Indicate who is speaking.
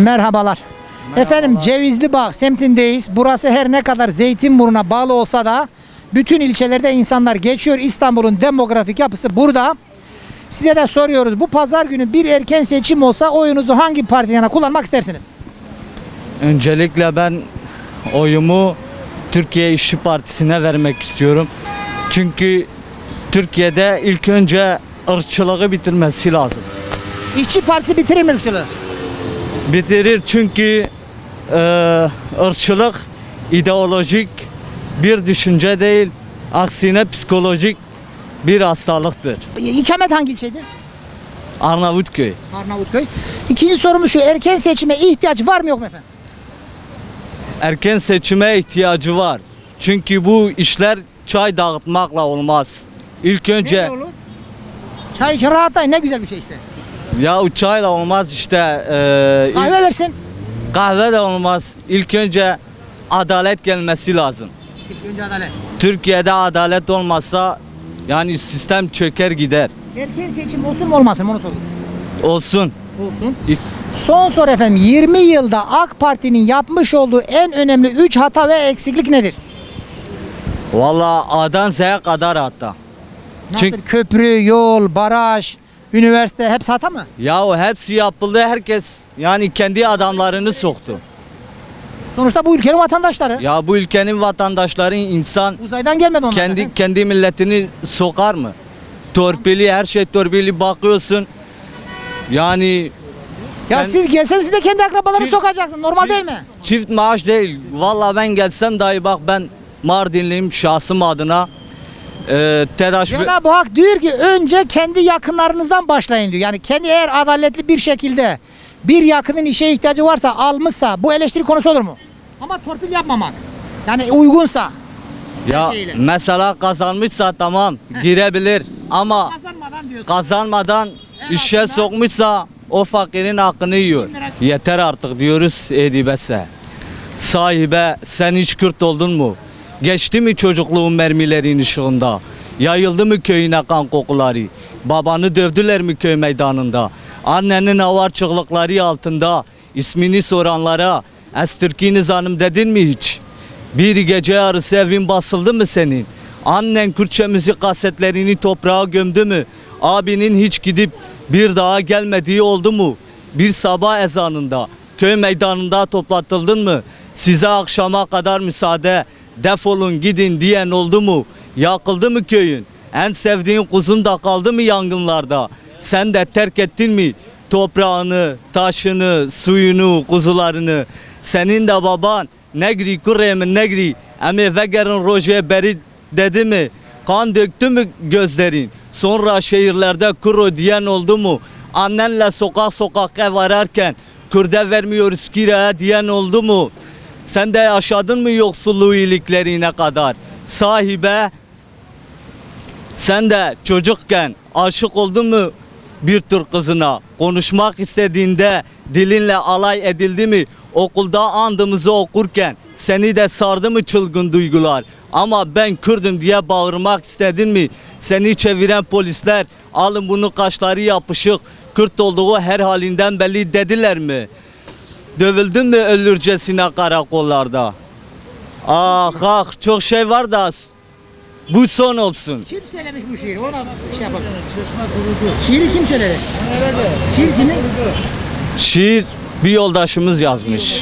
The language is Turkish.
Speaker 1: Merhabalar. Efendim Cevizli Bağ semtindeyiz. Burası her ne kadar Zeytinburnu'na bağlı olsa da bütün ilçelerde insanlar geçiyor. İstanbul'un demografik yapısı burada. Size de soruyoruz. Bu pazar günü bir erken seçim olsa oyunuzu hangi partiden yana kullanmak istersiniz?
Speaker 2: Öncelikle ben oyumu Türkiye İşçi Partisi'ne vermek istiyorum. Çünkü Türkiye'de ilk önce ırkçılığı bitirmesi lazım.
Speaker 1: İşçi Partisi bitirir mi ırkçılığı?
Speaker 2: Bitirir çünkü e, ırkçılık ideolojik bir düşünce değil, aksine psikolojik bir hastalıktır.
Speaker 1: İkamet hangi ilçeydi?
Speaker 2: Arnavutköy.
Speaker 1: Arnavutköy. İkinci sorumuz şu. Erken seçime ihtiyaç var mı yok mu efendim?
Speaker 2: Erken seçime ihtiyacı var. Çünkü bu işler çay dağıtmakla olmaz. İlk önce
Speaker 1: Neyle olur? Çay için rahatlayın ne güzel bir şey işte.
Speaker 2: Ya çayla olmaz işte. eee,
Speaker 1: Kahve versin.
Speaker 2: kahve de olmaz. İlk önce adalet gelmesi lazım.
Speaker 1: İlk önce adalet.
Speaker 2: Türkiye'de adalet olmazsa yani sistem çöker gider.
Speaker 1: Erken seçim olsun mu olmasın mı onu sorun.
Speaker 2: Olsun.
Speaker 1: Olsun.
Speaker 2: İlk-
Speaker 1: Son soru efendim. 20 yılda AK Parti'nin yapmış olduğu en önemli 3 hata ve eksiklik nedir?
Speaker 2: Valla A'dan Z'ye kadar hatta.
Speaker 1: Nasıl
Speaker 2: Çünkü-
Speaker 1: köprü, yol, baraj, üniversite hepsi hata mı?
Speaker 2: Yahu hepsi yapıldı herkes yani kendi adamlarını soktu.
Speaker 1: Sonuçta bu ülkenin vatandaşları.
Speaker 2: Ya bu ülkenin vatandaşları insan
Speaker 1: Uzaydan gelmedi onlar.
Speaker 2: kendi
Speaker 1: efendim.
Speaker 2: kendi milletini sokar mı? Torpili her şey torpili bakıyorsun. Yani
Speaker 1: Ya
Speaker 2: Ben-
Speaker 1: siz gelseniz siz de kendi akrabalarını
Speaker 2: Çift-
Speaker 1: sokacaksın. Normal değil mi?
Speaker 2: Çift maaş değil. Vallahi ben gelsem dahi bak ben Mardinliyim şahsım adına. Ee, TEDAŞ
Speaker 1: Cenab-ı Hak diyor ki önce kendi yakınlarınızdan başlayın diyor. Yani kendi eğer adaletli bir şekilde bir yakının işe ihtiyacı varsa almışsa bu eleştiri konusu olur mu? Ama torpil yapmamak. Yani uygunsa.
Speaker 2: ya
Speaker 1: şeyle.
Speaker 2: mesela kazanmışsa tamam girebilir ama
Speaker 1: Kazanmadan diyorsun.
Speaker 2: kazanmadan
Speaker 1: En
Speaker 2: işe
Speaker 1: azından-
Speaker 2: sokmuşsa o fakirin hakkını yiyor. Yeter artık diyoruz Edibese. Sahibe sen hiç Kürt oldun mu? Geçti mi çocukluğun mermilerin ışığında? Yayıldı mı köyüne kan kokuları? Babanı dövdüler mi köy meydanında? Annenin avar çığlıkları altında ismini soranlara Estirkiniz hanım dedin mi hiç? Bir gece yarısı evin basıldı mı senin? Annen Kürtçe müzik kasetlerini toprağa gömdü mü? Abinin hiç gidip bir daha gelmediği oldu mu? Bir sabah ezanında köy meydanında toplatıldın mı? Size akşama kadar müsaade defolun gidin diyen oldu mu? Yakıldı mı köyün? En sevdiğin kuzun da kaldı mı yangınlarda? Sen de terk ettin mi toprağını, taşını, suyunu, kuzularını? Senin de baban negri kuremin negri emi vegerin roje beri dedi mi? Kan döktü mü gözlerin? Sonra şehirlerde kuro diyen oldu mu? Annenle sokak sokak ev ararken Kürde vermiyoruz kiraya diyen oldu mu? Sen de yaşadın mı yoksulluğu iyiliklerine kadar? Sahibe sen de çocukken aşık oldun mu bir Türk kızına? Konuşmak istediğinde dilinle alay edildi mi? Okulda andımızı okurken seni de sardı mı çılgın duygular? Ama ben Kürdüm diye bağırmak istedin mi? Seni çeviren polisler alın bunu kaşları yapışık Kürt olduğu her halinden belli dediler mi? Dövüldün mü ölürcesine karakollarda? Ah ah çok şey var da bu son olsun.
Speaker 1: Kim söylemiş bu şiiri? Ona bir şey yapalım. Şiiri kim söyledi? Şiir kimin?
Speaker 2: Şiir bir yoldaşımız yazmış.